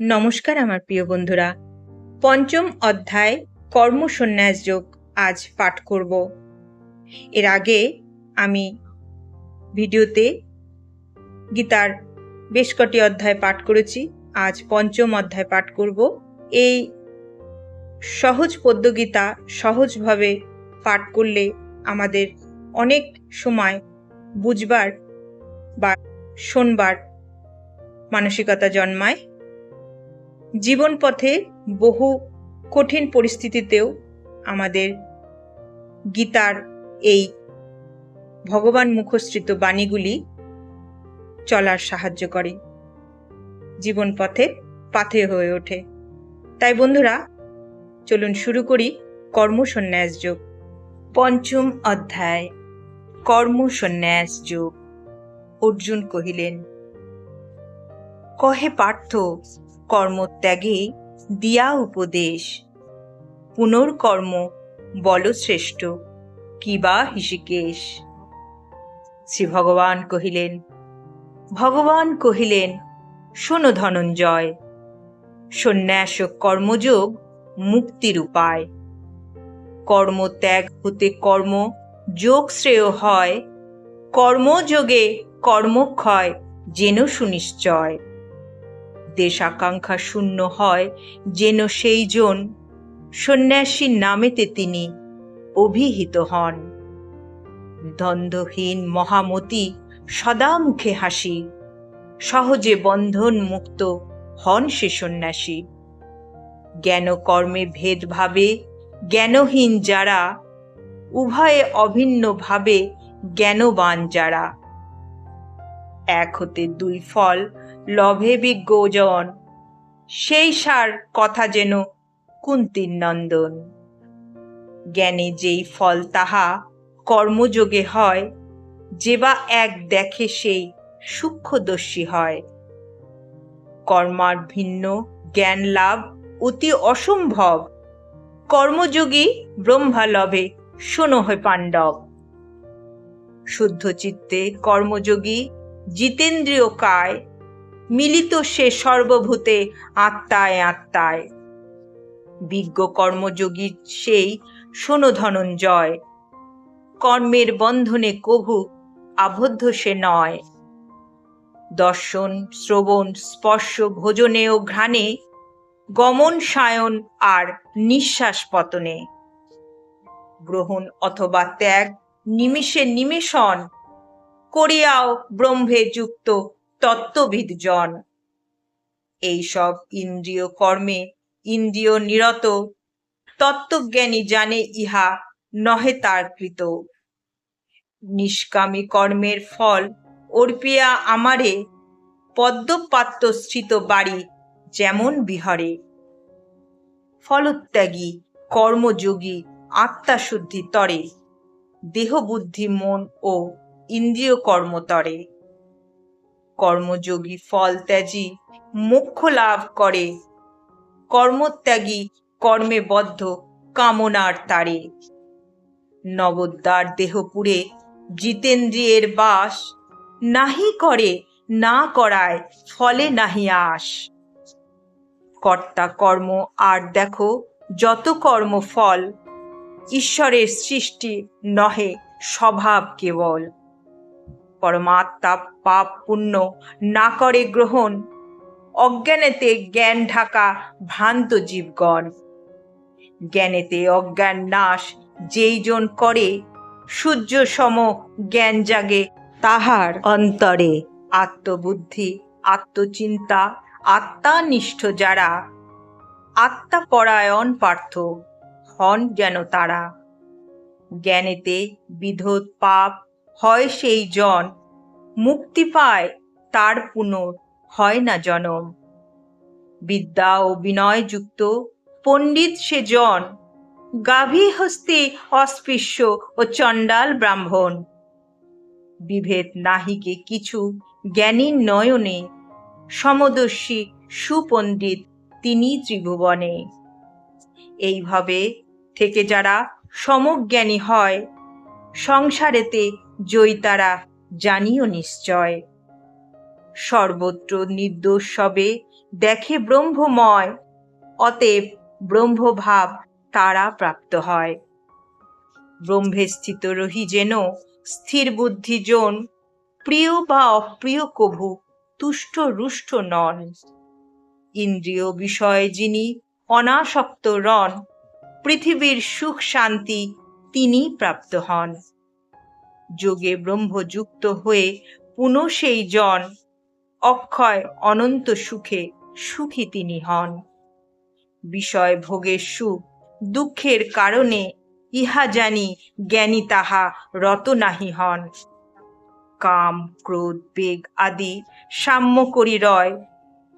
নমস্কার আমার প্রিয় বন্ধুরা। পঞ্চম অধ্যায় কর্মসন্ন্যাস যোগ আজ পাঠ করব। এর আগে আমি ভিডিওতে গীতার বেশ কটি অধ্যায় পাঠ করেছি। আজ পঞ্চম অধ্যায় পাঠ করব। এই সহজ পদ্যগীতা সহজভাবে পাঠ করলে আমাদের অনেক সময় বুঝবার বা শোনবার মানসিকতা জন্মায়। জীবন পথে বহু কঠিন পরিস্থিতিতেও আমাদের গীতার এই ভগবান মুখশ্রিত বাণীগুলি চলার সাহায্য করে। জীবন পথে পাথে হয়ে ওঠে। তাই বন্ধুরা, চলুন শুরু করি কর্মসন্ন্যাস যোগ। পঞ্চম অধ্যায়, কর্মসন্ন্যাস যোগ। অর্জুন কহিলেন, কহে পার্থ কর্মত্যাগে দিয়া উপদেশ। পুনর্কর্ম বল শ্রেষ্ঠ কিবা হিষিকেশ? শ্রী ভগবান কহিলেন ভগবান কহিলেন, শোনো ধনঞ্জয়, সন্ন্যাস কর্মযোগ মুক্তির উপায়। কর্মত্যাগ হতে কর্ম যোগ শ্রেয় হয়, কর্মযোগে কর্মক্ষয় যেন সুনিশ্চয়। দেশ আকাঙ্ক্ষা শূন্য হয় যেন সেই জন সন্ন্যাসীর নামেতে তিনি অভিহিত হন। দ্বন্দ্বহীন মহামতি সদা মুখে হাসি, সহজে বন্ধন মুক্ত হন সে সন্ন্যাসী। জ্ঞান কর্মে ভেদভাবে জ্ঞানহীন যারা, উভয়ে অভিন্নভাবে জ্ঞানবান যারা। এক হতে দুই ফল, লভে বিজ্ঞজন। সেই সার কথা যেন কুন্তির নন্দন জ্ঞানে যেই ফল তাহা কর্মযোগে হয়, যে বা এক দেখে সেই সূক্ষ্মদর্শী হয়। কর্মার ভিন্ন জ্ঞান লাভ অতি অসম্ভব। কর্মযোগী ব্রহ্মা লভে শোনো হয় পাণ্ডব। শুদ্ধ চিত্তে কর্মযোগী জিতেন্দ্রীয় কায়, মিলিত সে সর্বভূতে আত্মায় আত্মায়। বিজ্ঞ কর্মযোগী সেই শোনো ধনঞ্জয়, কর্মের বন্ধনে কভু আবদ্ধ সে নয়। দর্শন, শ্রবণ, স্পর্শ, ভোজনে ও ঘ্রাণে, গমন, সায়ন আর নিঃশ্বাস পতনে। গ্রহণ অথবা ত্যাগ নিমিষে নিমেষণ করিয়াও ব্রহ্মে যুক্ত তত্ত্ববিদ জন। এইসব ইন্দ্রিয় কর্মে ইন্দ্রিয় নিরত, তত্ত্বজ্ঞানী জানে ইহা নহে তার কৃত। নিষ্কামী কর্মের ফল অর্পিয়া আমারে পদ্মপাত্র স্থিত বাড়ি যেমন বিহরে। ফলত্যাগী, কর্মযোগী, আত্মাশুদ্ধি তরে দেহ বুদ্ধি মন ও ইন্দ্রিয় কর্মতরে কর্মযোগী ফল ত্যাজি মোক্ষ লাভ করে। কর্মত্যাগী কর্মে বদ্ধ কামনার তারে। নবদ্বার দেহপুরে জিতেন্দ্রিয়ের বাস, নাহি করে, না করায় ফলে নাহি আস। কর্তা কর্ম আর দেখো যত কর্ম ফল ঈশ্বরের সৃষ্টি নহে স্বভাব কেবল। পরমাত্মা পাপ পুণ্য না করে গ্রহণ। অজ্ঞানেতে জ্ঞান ঢাকা ভ্রান্ত জীবগণ। জ্ঞানেতে অজ্ঞান নাশ যেই জন করে, সূর্য সম জ্ঞান জাগে তাহার অন্তরে। আত্মবুদ্ধি, আত্মচিন্তা, আত্মানিষ্ঠ যারা, আত্মাপরায়ণ পার্থ হন যেন তারা। জ্ঞানেতে বিধোত পাপ হয় সেই জন। মুক্তি পায় তার পুনর, হয় না জনম। বিদ্যা ও বিনয় যুক্ত পণ্ডিত সে জন। গাভী হস্তে অস্পৃশ্য ও চণ্ডাল ব্রাহ্মণ। বিভেদ নাহিকে কিছু জ্ঞানীর নয়নে। সমদর্শী সুপণ্ডিত তিনি ত্রিভুবনে। এইভাবে থেকে যারা সমজ্ঞানী হয়, সংসারেতে জয়ী তারা জানিও নিশ্চয়। সর্বত্র নির্দোষ সবে দেখে ব্রহ্মময়, অতএব ব্রহ্মভাব তারা প্রাপ্ত হয়। ব্রহ্মে স্থিত রহি যেন স্থির বুদ্ধি জন প্রিয় বা অপ্রিয় কভু, তুষ্ট রুষ্ট নন। ইন্দ্রিয় বিষয়ে যিনি অনাসক্ত রন পৃথিবীর সুখ শান্তি তিনি প্রাপ্ত হন। যোগে ব্রহ্মযুক্ত হয়ে পুনঃ সেই জন, অক্ষয় অনন্ত সুখে সুখী তিনি হন। বিষয় ভোগের সুখ, দুঃখের কারণে ইহা জানি জ্ঞানী তাহা রত নাহি হন। কাম, ক্রোধ, বেগ আদি সাম্য করি রয়,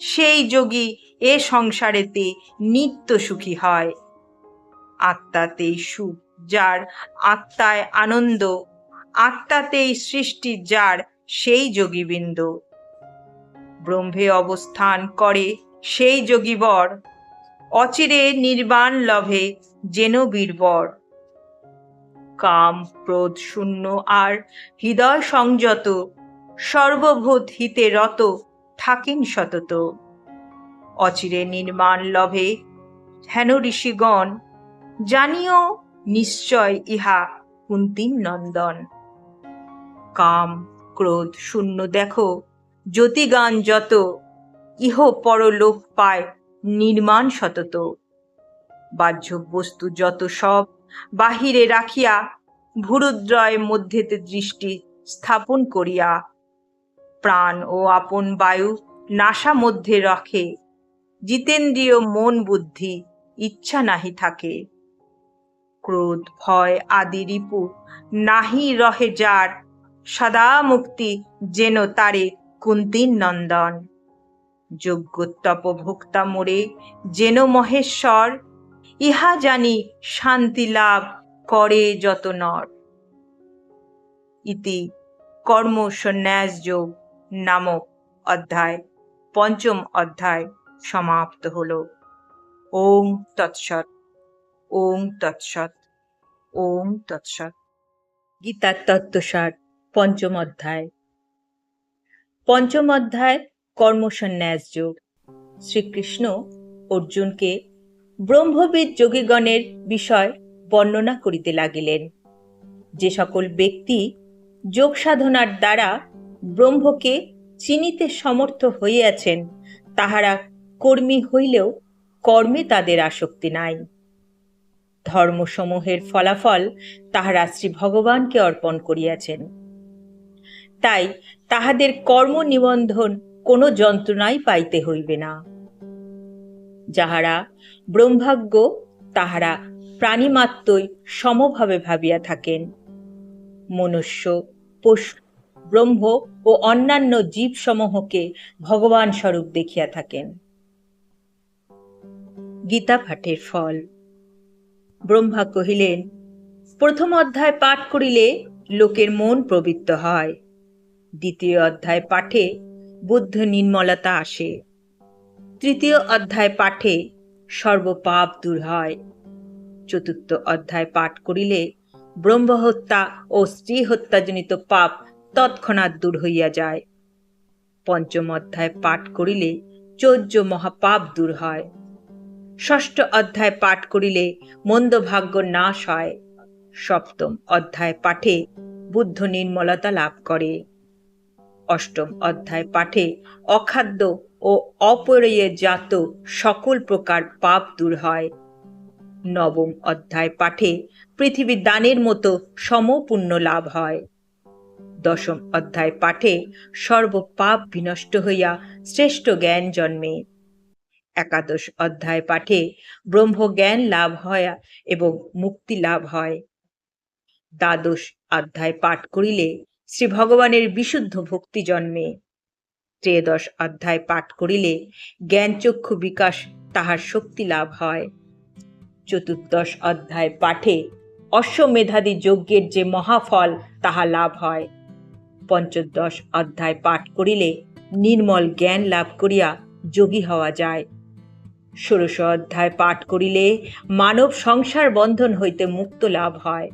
সেই যোগী এ সংসারেতে নিত্য সুখী হয়। আত্মাতেই সুখ, যার আত্মায় আনন্দ আত্মাতেই সৃষ্টি যার সেই যোগীবৃন্দ। ব্রহ্মে অবস্থান করে সেই যোগীবর, অচিরে নির্বাণ লভে যেন বীরবর। কাম, ক্রোধ, শূন্য আর হৃদয় সংযত, সর্বভূত হিতে রত, থাকেন সতত। অচিরে নির্মাণ লভে হেন ঋষিগণ, জানিও নিশ্চয় ইহা কুন্তির নন্দন। কাম, ক্রোধ, শূন্য দেখো। জ্যোতিগান যত, ইহ পরলোক পায় নির্মাণ সতত। বাহ্য বস্তু যত সব, বাহিরে রাখিয়া ভুরুদ্রয় মধ্যেতে দৃষ্টি স্থাপন করিয়া, প্রাণ ও আপন বায়ু নাসা মধ্যে রাখে। জিতেন্দ্রীয় মন বুদ্ধি ইচ্ছা নাহি থাকে। ক্রোধ, ভয় আদি রিপু নাহি রহে যার সদা মুক্তি যেন তারে কুন্তির নন্দন। যোগ্য তপভোক্তা মোরে যেন মহেশ্বর, ইহা জানি শান্তি লাভ করে যত নর। ইতি কর্ম সন্ন্যাস যোগ নামক অধ্যায়, পঞ্চম অধ্যায় সমাপ্ত হল। ওম তৎসৎ ওম তৎসৎ ওম তৎসৎ। গীতার তত্ত্বসার। পঞ্চম অধ্যায়। পঞ্চম অধ্যায়, কর্মসন্ন্যাস যোগ। শ্রীকৃষ্ণ অর্জুনকে ব্রহ্মবিদ যোগীগণের বিষয় বর্ণনা করিতে লাগিলেন। যে সকল ব্যক্তি যোগ সাধনার দ্বারা ব্রহ্মকে চিনিতে সমর্থ হইয়াছেন, তাহারা কর্মী হইলেও কর্মে তাদের আসক্তি নাই। ধর্মসমূহের ফলাফল তাহারা শ্রী ভগবানকে অর্পণ করিয়াছেন। তাই তাহাদের কর্ম নিবন্ধন কোনো যন্ত্রণাই পাইতে হইবে না। যাহারা ব্রহ্মাজ্ঞ তাহারা প্রাণীমাত্রই সমভাবে ভাবিয়া থাকেন। মনুষ্য, পশু, ব্রহ্ম ও অন্যান্য জীবসমূহকে ভগবান স্বরূপ দেখিয়া থাকেন। গীতা পাঠের ফল। ব্রহ্মা কহিলেন, প্রথম অধ্যায় পাঠ করিলে লোকের মন প্রবৃত্ত হয়। দ্বিতীয় অধ্যায় পাঠে বুদ্ধ নির্মলতা আসে। তৃতীয় অধ্যায় পাঠে সর্বপাপ দূর হয়। চতুর্থ অধ্যায় পাঠ করিলে ব্রহ্মহত্যা ও স্ত্রী হত্যাজনিত পাপ তৎক্ষণাৎ দূর হইয়া যায়। পঞ্চম অধ্যায় পাঠ করিলে চৌর্য মহাপাপ দূর হয়। ষষ্ঠ অধ্যায় পাঠ করিলে মন্দ ভাগ্য নাশ হয়। সপ্তম অধ্যায় পাঠে বুদ্ধ নির্মলতা লাভ করে। অষ্টম অধ্যায় পাঠে অখাদ্য ও অপরয়ে জাত সকল প্রকার পাপ দূর হয়। নবম অধ্যায় পাঠে পৃথিবী দানের মতো সমপূর্ণ লাভ হয়। দশম অধ্যায় পাঠে সর্বপাপ বিনষ্ট হইয়া শ্রেষ্ঠ জ্ঞান জন্মে। একাদশ অধ্যায় পাঠে ব্রহ্মজ্ঞান লাভ হয় এবং মুক্তি লাভ হয়। দ্বাদশ অধ্যায় পাঠ করিলে শ্রী ভগবানের বিশুদ্ধ ভক্তি জন্মে। ত্রয়োদশ অধ্যায় পাঠ করিলে জ্ঞানচক্ষু বিকাশ তাহার শক্তি লাভ হয়। চতুর্দশ অধ্যায় পাঠে অশ্বমেধাদি যজ্ঞের যে মহাফল, তাহা লাভ হয়। পঞ্চদশ অধ্যায় পাঠ করিলে নির্মল জ্ঞান লাভ করিয়া যোগী হওয়া যায়। ষোড়শ অধ্যায় পাঠ করিলে মানব সংসার বন্ধন হইতে মুক্ত লাভ হয়।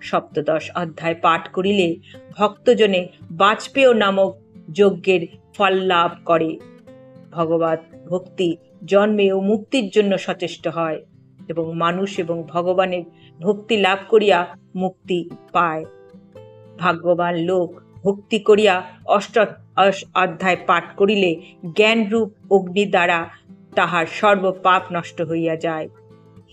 সপ্তদশ অধ্যায় পাঠ করিলে ভক্তজনে বাজপেয় নামক যজ্ঞের ফল লাভ করে। ভগবত ভক্তি জন্মে ও মুক্তির জন্য সচেষ্ট হয় এবং মানুষ এবং ভগবানের ভক্তি লাভ করিয়া মুক্তি পায়। ভাগ্যবান লোক ভক্তি করিয়া অষ্ট অধ্যায় পাঠ করিলে জ্ঞানরূপ অগ্নি দ্বারা তাহার সর্ব পাপ নষ্ট হইয়া যায়।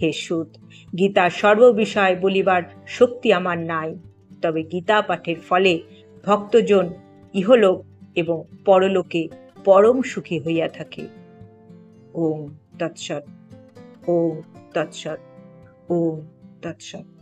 হে সুত, গীতা সর্ববিষয় বলিবার শক্তি আমার নাই। তবে গীতা পাঠের ফলে ভক্তজন ইহলোক এবং পরলোকে পরম সুখী হইয়া থাকে। ওম তৎসৎ ওম তৎসৎ ওম তৎসৎ।